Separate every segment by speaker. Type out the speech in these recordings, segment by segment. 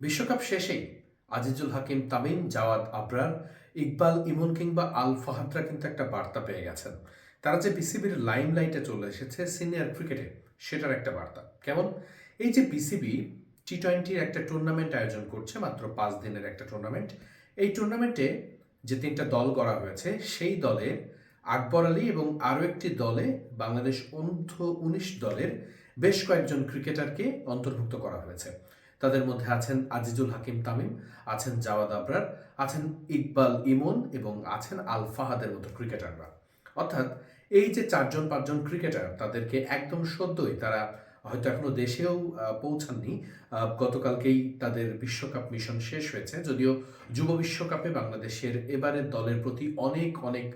Speaker 1: বিশ্বকাপ শেষেই আজিজুল হাকিম, তামিম, জাওয়াদ আবরার, ইকবাল, ইমন কিংবা আল ফাহাদরা কিন্তু একটা বার্তা পেয়ে গেছেন। তারা যে বিসিবির লাইমলাইটে চলে এসেছে সিনিয়র ক্রিকেটে, সেটার একটা বার্তা। কেমন? এই যে বিসিবি টি টোয়েন্টির একটা টুর্নামেন্ট আয়োজন করছে, মাত্র পাঁচ দিনের একটা টুর্নামেন্ট, এই টুর্নামেন্টে যে তিনটা দল করা হয়েছে, সেই দলে আকবর আলী এবং আরও একটি দলে বাংলাদেশ অনূর্ধ্ব উনিশ দলের বেশ কয়েকজন ক্রিকেটারকে অন্তর্ভুক্ত করা হয়েছে। তাদের মধ্যে আছেন আজিজুল হাকিম তামিম, আছেন জাওয়াদ আবরার, আছেন ইকবাল ইমন এবং আছেন আল ফাহাদের মতো ক্রিকেটাররা। অর্থাৎ এই যে চারজন, পাঁচজন ক্রিকেটার তাদেরকে একদম সদ্যই তারা হয়তো এখনও দেশেও পৌঁছাননি। গতকালকেই তাদের বিশ্বকাপ মিশন শেষ হয়েছে। যদিও যুব বিশ্বকাপে বাংলাদেশের এবারের দলের প্রতি অনেক অনেক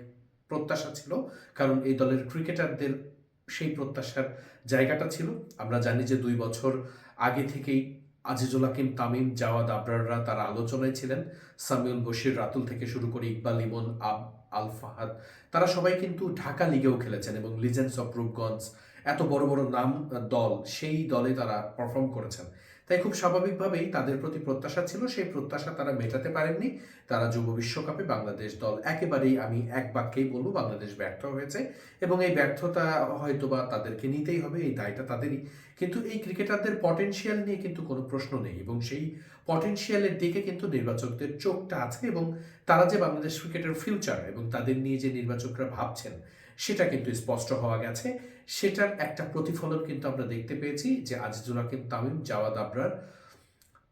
Speaker 1: প্রত্যাশা ছিল। কারণ এই দলের ক্রিকেটারদের সেই প্রত্যাশার জায়গাটা ছিল। আমরা জানি যে দুই বছর আগে থেকেই আজিজুল হাকিম, তামিম, জাওয়াদ আবরাররা তারা আলোচনায় ছিলেন। সামিউল বশির রাতুল থেকে শুরু করে ইকবাল, ইমন, আব আল ফাহাদ তারা সবাই কিন্তু ঢাকা লিগেও খেলেছেন এবং লিজেন্ডস অফ রূপগঞ্জ এত বড় বড় নাম দল, সেই দলে তারা পারফর্ম করেছেন। তাই খুব স্বাভাবিকভাবেই তাদের প্রতি প্রত্যাশা ছিল। সেই প্রত্যাশা তারা মেটাতে পারেননি। তারা যুব বিশ্বকাপে বাংলাদেশ দল একেবারেই আমি এক বাক্যেই বলব, বাংলাদেশ ব্যর্থ হয়েছে এবং এই ব্যর্থতা হয়তো বা তাদেরকে নিতেই হবে, এই দায়টা তাদেরই। কিন্তু এই ক্রিকেটারদের পটেনশিয়াল নিয়ে কিন্তু কোনো প্রশ্ন নেই এবং সেই পটেনশিয়ালের দিকে কিন্তু নির্বাচকদের চোখটা আছে এবং তারা যে বাংলাদেশ ক্রিকেটের ফিউচার এবং তাদের নিয়ে যে নির্বাচকরা ভাবছেন সেটা কিন্তু স্পষ্ট হওয়া গেছে। সেটার একটা প্রতিফলন কিন্তু আমরা দেখতে পেয়েছি যে আজিজুল হাকিম তামিম, জাওয়াদ আবরার,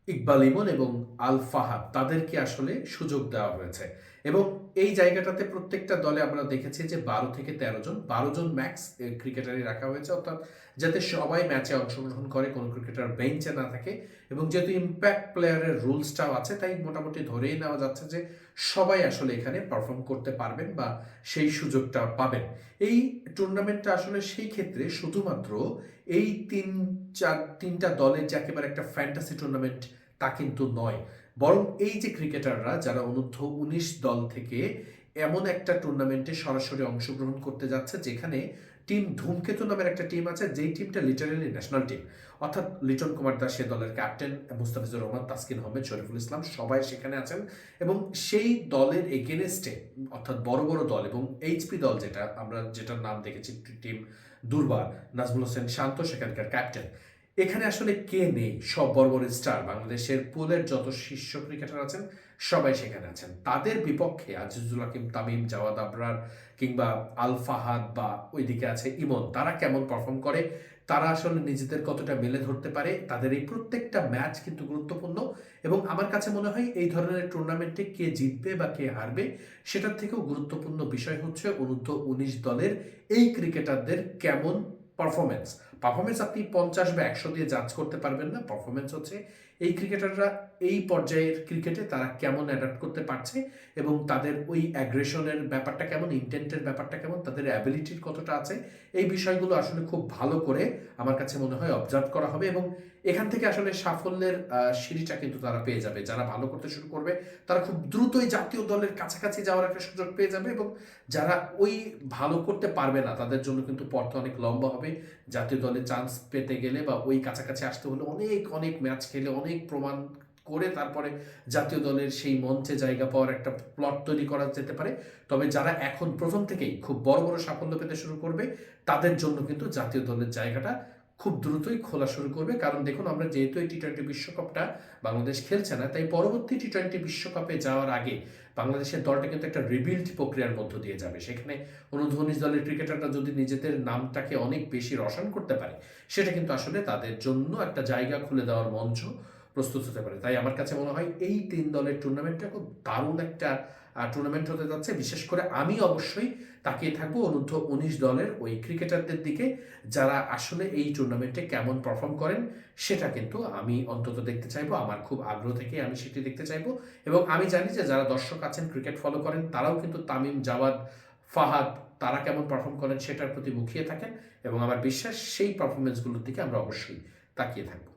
Speaker 1: ইকবাল ইমন এবং আল ফাহাদ তাদেরকে আসলে সুযোগ দেওয়া হয়েছে। এবং এই জায়গাটাতে প্রত্যেকটা দলে আমরা দেখেছি যে বারো থেকে তেরো জন, বারো জন ম্যাক্স ক্রিকেটারই রাখা হয়েছে। অর্থাৎ যাতে সবাই ম্যাচে অংশগ্রহণ করে, কোনো ক্রিকেটার বেঞ্চে না থাকে এবং যেহেতু ইম্প্যাক্ট প্লেয়ারের রুলসটাও আছে, তাই মোটামুটি ধরেই নেওয়া যাচ্ছে যে সবাই আসলে এখানে পারফর্ম করতে পারবেন বা সেই সুযোগটা পাবেন। এই টুর্নামেন্টটা আসলে সেই ক্ষেত্রে শুধুমাত্র এই তিন, চার, তিনটা দলের যে একেবারে একটা ফ্যান্টাসি টুর্নামেন্ট তা কিন্তু নয়। বরং এই যে ক্রিকেটাররা, যারা অনূর্ধ্ব উনিশ দল থেকে এমন একটা টুর্নামেন্টে সরাসরি অংশগ্রহণ করতে যাচ্ছে, যেখানে টিম ধূমকেতু নামের একটা টিম আছে, যেই টিমটা লিটারেলি ন্যাশনাল টিম অর্থাৎ লিটন কুমার দাস সে দলের ক্যাপ্টেন মুস্তাফিজুর রহমান, তাসকিন আহমেদ, শরীফুল ইসলাম সবাই সেখানে আছেন। এবং সেই দলের এগেনস্টে অর্থাৎ বড় বড় দল এবং এইচপি দল যেটা, আমরা যেটার নাম দেখেছি টিম দুর্বার, নাজমুল হোসেন শান্ত, সেখানকার ক্যাপ্টেন এখানে আসলে কে নেই? সব বড় বড় স্টার। বাংলাদেশের পুলের যত শীর্ষ ক্রিকেটার আছেন, সবাই সেখানে আছেন। তাদের বিপক্ষে আজিজুল হাকিম, তামিম, জাওয়াদ আবরার কিংবা আল ফাহাদ বা ওইদিকে আছে ইমন, তারা কেমন পারফর্ম করে? তারা আসলে নিজেদের কতটা মেলে ধরতে পারে? তাদের এই প্রত্যেকটা ম্যাচ কিন্তু গুরুত্বপূর্ণ। এবং আমার কাছে মনে হয় এই ধরনের টুর্নামেন্টে কে জিতবে বা কে হারবে, সেটার থেকেও গুরুত্বপূর্ণ বিষয় হচ্ছে অনূর্ধ্ব উনিশ দলের এই ক্রিকেটারদের কেমন পারফরমেন্স পারফরমেন্স আপনি পঞ্চাশ বা একশো দিয়ে জাজ করতে পারবেন না। পারফরমেন্স হচ্ছে এই ক্রিকেটাররা এই পর্যায়ের ক্রিকেটে তারা কেমন অ্যাডাপ্ট করতে পারছে এবং তাদের ওই অ্যাগ্রেশনের ব্যাপারটা কেমন ইন্টেন্টের ব্যাপারটা কেমন, তাদের অ্যাবিলিটির কতটা আছে, এই বিষয়গুলো আসলে খুব ভালো করে আমার কাছে মনে হয় অবজার্ভ করা হবে এবং এখান থেকে আসলে সাফল্যের সিঁড়িটা কিন্তু তারা পেয়ে যাবে। যারা ভালো করতে শুরু করবে, তারা খুব দ্রুতই জাতীয় দলের কাছাকাছি যাওয়ার একটা সুযোগ পেয়ে যাবে এবং যারা ওই ভালো করতে পারবে না, তাদের জন্য কিন্তু পথ অনেক লম্বা হবে। জাতীয় দলে চান্স পেতে গেলে বা ওই কাছাকাছি আসতে হলে অনেক অনেক ম্যাচ খেলে, অনেক প্রমাণ করে তারপরে জাতীয় দলের সেই মঞ্চে জায়গা পাওয়ার একটা প্লট তৈরি করা যেতে পারে। তবে যারা এখন প্রথম থেকেই খুব বড় বড় সাফল্য পেতে শুরু করবে, তাদের জন্য কিন্তু জাতীয় দলের জায়গাটা খুব দ্রুতই খোলা শুরু করবে। কারণ দেখুন, আমরা যেহেতু এই টি টোয়েন্টি বিশ্বকাপটা বাংলাদেশ খেলছে না, তাই পরবর্তী টি টোয়েন্টি বিশ্বকাপে যাওয়ার আগে বাংলাদেশের দলটা কিন্তু একটা রিবিল্ড প্রক্রিয়ার মধ্য দিয়ে যাবে। সেখানে অনূর্ধ্ব উনিশ দলের ক্রিকেটাররা যদি নিজেদের নামটাকে অনেক বেশি রসান করতে পারে, সেটা কিন্তু আসলে তাদের জন্য একটা জায়গা খুলে দেওয়ার মঞ্চ। প্রস্তুত হতে পারে। তাই আমার কাছে মনে হয় এই তিন দলের টুর্নামেন্টটা খুব দারুণ একটা টুর্নামেন্ট হতে যাচ্ছে। বিশেষ করে আমি অবশ্যই তাকিয়ে থাকব অনূর্ধ্ব উনিশ দলের ওই ক্রিকেটারদের দিকে, যারা আসলে এই টুর্নামেন্টে কেমন পারফর্ম করেন, সেটা কিন্তু আমি অন্তত দেখতে চাইব। আমার খুব আগ্রহ থেকে আমি সেটি দেখতে চাইব। এবং আমি জানি যে যারা দর্শক আছেন ক্রিকেট ফলো করেন, তারাও কিন্তু তামিম, জাওয়াদ, ফাহাদ, তারা কেমন পারফর্ম করেন সেটার প্রতি মুখিয়ে থাকেন। এবং আমার বিশ্বাস সেই পারফরমেন্সগুলোর দিকে আমরা অবশ্যই তাকিয়ে থাকব।